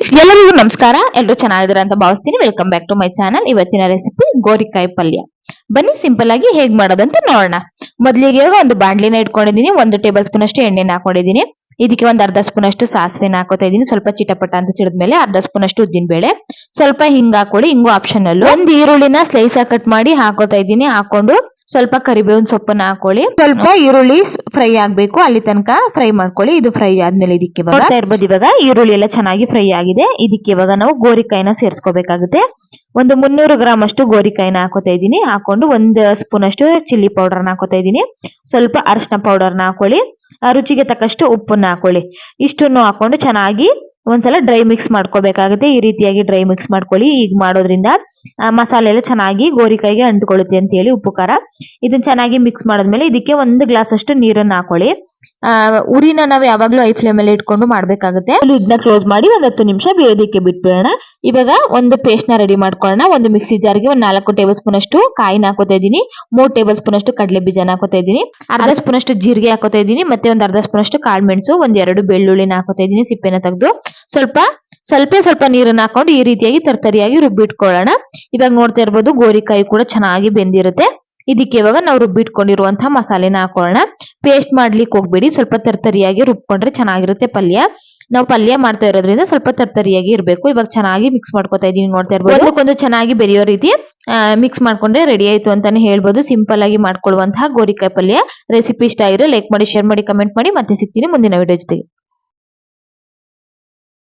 ಎಲ್ಲರಿಗೂ ನಮಸ್ಕಾರ. ಎಲ್ಲರೂ ಚೆನ್ನಾಗಿದ್ರ ಅಂತ ಭಾವಿಸ್ತೀನಿ. Welcome back to my channel ಇವತ್ತಿನ ರೆಸಿಪಿ ಗೋರಿಕಾಯಿ ಪಲ್ಯ. ಬನ್ನಿ ಸಿಂಪಲ್ ಆಗಿ ಹೇಗ್ ಮಾಡೋದಂತ ನೋಡೋಣ. ಮೊದಲಿಗೆ ಒಂದು ಬಾಂಡ್ಲಿನ ಇಟ್ಕೊಂಡಿದ್ದೀನಿ. ಒಂದು ಟೇಬಲ್ ಸ್ಪೂನ್ ಅಷ್ಟು ಎಣ್ಣೆನ ಹಾಕೊಂಡಿದ್ದೀನಿ. ಇದಕ್ಕೆ ಒಂದು ಅರ್ಧ ಸ್ಪೂನ್ ಅಷ್ಟು ಸಾಸಿವೆನ ಹಾಕೋತಾ ಇದೀನಿ ಸ್ವಲ್ಪ ಚಿಟಪಟ ಅಂತ ಚಿಡಿದ್ಮೇಲೆ ಅರ್ಧ ಸ್ಪೂನ್ ಅಷ್ಟು ಉದ್ದಿನ ಬೇಳೆ. ಸ್ವಲ್ಪ ಹಿಂಗ್ ಹಾಕೊಳ್ಳಿ. ಹಿಂಗು ಆಪ್ಷನಲ್ ಒಂದು ಈರುಳ್ಳಿನ ಸ್ಲೈಸ್ ಕಟ್ ಮಾಡಿ ಹಾಕೋತಾ ಇದ್ದೀನಿ. ಹಾಕೊಂಡು ಸ್ವಲ್ಪ ಕರಿಬೇವಿನ ಸೊಪ್ಪನ್ನ ಹಾಕೊಳ್ಳಿ. ಸ್ವಲ್ಪ ಈರುಳ್ಳಿ ಫ್ರೈ ಆಗ್ಬೇಕು. ಅಲ್ಲಿ ತನಕ ಫ್ರೈ ಮಾಡ್ಕೊಳ್ಳಿ. ಇದು ಫ್ರೈ ಆದ್ಮೇಲೆ ಇದಕ್ಕೆ ಇವಾಗ ಇರ್ಬೋದು ಇವಾಗ ಈರುಳ್ಳಿ ಎಲ್ಲ ಚೆನ್ನಾಗಿ ಫ್ರೈ ಆಗಿದೆ. ಇದಕ್ಕೆ ಇವಾಗ ನಾವು ಗೋರಿಕಾಯಿನ ಸೇರಿಸ್ಕೋಬೇಕಾಗುತ್ತೆ. ಒಂದು ಮುನ್ನೂರು ಗ್ರಾಮ್ ಅಷ್ಟು ಗೋರಿಕಾಯಿನ ಹಾಕೋತಾ ಇದ್ದೀನಿ. ಹಾಕೊಂಡು ಒಂದು ಸ್ಪೂನ್ ಅಷ್ಟು ಚಿಲ್ಲಿ ಪೌಡರ್ನ ಹಾಕೋತಾ ಇದ್ದೀನಿ. ಸ್ವಲ್ಪ ಅರಶಿನ ಪೌಡರ್ನ ಹಾಕೊಳ್ಳಿ. ಆ ರುಚಿಗೆ ತಕ್ಕಷ್ಟು ಉಪ್ಪನ್ನ ಹಾಕೊಳ್ಳಿ. ಇಷ್ಟನ್ನು ಹಾಕೊಂಡು ಚೆನ್ನಾಗಿ ಒಂದ್ಸಲ ಡ್ರೈ ಮಿಕ್ಸ್ ಮಾಡ್ಕೋಬೇಕಾಗುತ್ತೆ. ಈ ರೀತಿಯಾಗಿ ಡ್ರೈ ಮಿಕ್ಸ್ ಮಾಡ್ಕೊಳ್ಳಿ. ಈಗ ಮಾಡೋದ್ರಿಂದ ಮಸಾಲೆ ಎಲ್ಲ ಚೆನ್ನಾಗಿ ಗೋರಿಕಾಯಿಗೆ ಅಂಟ್ಕೊಳ್ಳುತ್ತೆ ಅಂತ ಹೇಳಿ ಉಪ್ಪು ಖಾರ. ಇದನ್ನ ಚೆನ್ನಾಗಿ ಮಿಕ್ಸ್ ಮಾಡಿದ್ಮೇಲೆ ಇದಕ್ಕೆ ಒಂದು ಗ್ಲಾಸ್ ಅಷ್ಟು ನೀರನ್ನ ಹಾಕೊಳ್ಳಿ. ಆ, ಉರಿನ ನಾವು ಯಾವಾಗ್ಲೂ ಐ ಫ್ಲೇಮ್ ಅಲ್ಲಿ ಇಟ್ಕೊಂಡು ಮಾಡ್ಬೇಕಾಗುತ್ತೆ. ಇದನ್ನ ಕ್ಲೋಸ್ ಮಾಡಿ ಒಂದ್ ಹತ್ತು ನಿಮಿಷ ಬೇಯೋದಕ್ಕೆ ಬಿಟ್ಬಿಡೋಣ. ಇವಾಗ ಒಂದು ಪೇಸ್ಟ್ನ ರೆಡಿ ಮಾಡ್ಕೊಳ್ಳೋಣ. ಒಂದು ಮಿಕ್ಸಿ ಜಾರ್ಗೆ ಒಂದ್ ನಾಲ್ಕು ಟೇಬಲ್ ಸ್ಪೂನ್ ಅಷ್ಟು ಕಾಯಿನ ಹಾಕೋತಾ ಇದೀನಿ ಮೂರ್ ಟೇಬಲ್ ಸ್ಪೂನ್ ಅಷ್ಟು ಕಡಲೆ ಬೀಜನ ಹಾಕೋತಾ ಇದೀನಿ ಅರ್ಧ ಸ್ಪೂನ್ ಅಷ್ಟು ಜೀರಿಗೆ ಹಾಕೋತಾ ಇದೀನಿ ಮತ್ತೆ ಒಂದ್ ಅರ್ಧ ಸ್ಪೂನ್ ಅಷ್ಟು ಕಾಳು ಮೆಣಸು ಒಂದ್ ಎರಡು ಬೆಳ್ಳುಳ್ಳಿನ ಹಾಕೋತಾ ಇದೀನಿ ಸಿಪ್ಪೆನ ತೆಗೆದು. ಸ್ವಲ್ಪ ಸ್ವಲ್ಪ ಸ್ವಲ್ಪ ನೀರನ್ನ ಹಾಕೊಂಡು ಈ ರೀತಿಯಾಗಿ ತರ್ತರಿಯಾಗಿ ರುಬ್ಬಿಟ್ಕೊಳ್ಳೋಣ. ಇವಾಗ ನೋಡ್ತಾ ಇರ್ಬೋದು ಗೋರಿಕಾಯಿ ಕೂಡ ಚೆನ್ನಾಗಿ ಬೆಂದಿರುತ್ತೆ. ಇದಕ್ಕೆ ಇವಾಗ ನಾವು ರುಬ್ಬಿಟ್ಕೊಂಡಿರುವಂತಹ ಮಸಾಲೆನ ಹಾಕೊಳ್ಳೋಣ. ಪೇಸ್ಟ್ ಮಾಡ್ಲಿಕ್ಕೆ ಹೋಗ್ಬೇಡಿ. ಸ್ವಲ್ಪ ತರ್ತರಿಯಾಗಿ ರುಬ್ಕೊಂಡ್ರೆ ಚೆನ್ನಾಗಿರುತ್ತೆ ಪಲ್ಯ. ನಾವು ಪಲ್ಯ ಮಾಡ್ತಾ ಇರೋದ್ರಿಂದ ಸ್ವಲ್ಪ ತರ್ತರಿಯಾಗಿ ಇರಬೇಕು. ಇವಾಗ ಚೆನ್ನಾಗಿ ಮಿಕ್ಸ್ ಮಾಡ್ಕೊತಾ ಇದೀನಿ ನೋಡ್ತಾ ಇರ್ಬೋದು. ಒಂದು ಚೆನ್ನಾಗಿ ಬೆರೆಯೋ ರೀತಿ ಮಿಕ್ಸ್ ಮಾಡ್ಕೊಂಡ್ರೆ ರೆಡಿ ಆಯ್ತು ಅಂತಾನೆ ಹೇಳ್ಬೋದು. ಸಿಂಪಲ್ ಆಗಿ ಮಾಡ್ಕೊಳ್ಳುವಂತಹ ಗೋರಿಕಾಯಿ ಪಲ್ಯ. ರೆಸಿಪಿ ಇಷ್ಟ ಆಗಿರೋ ಲೈಕ್ ಮಾಡಿ ಶೇರ್ ಮಾಡಿ ಕಮೆಂಟ್ ಮಾಡಿ. ಮತ್ತೆ ಸಿಗ್ತೀನಿ ಮುಂದಿನ ವಿಡಿಯೋ ಜೊತೆಗೆ.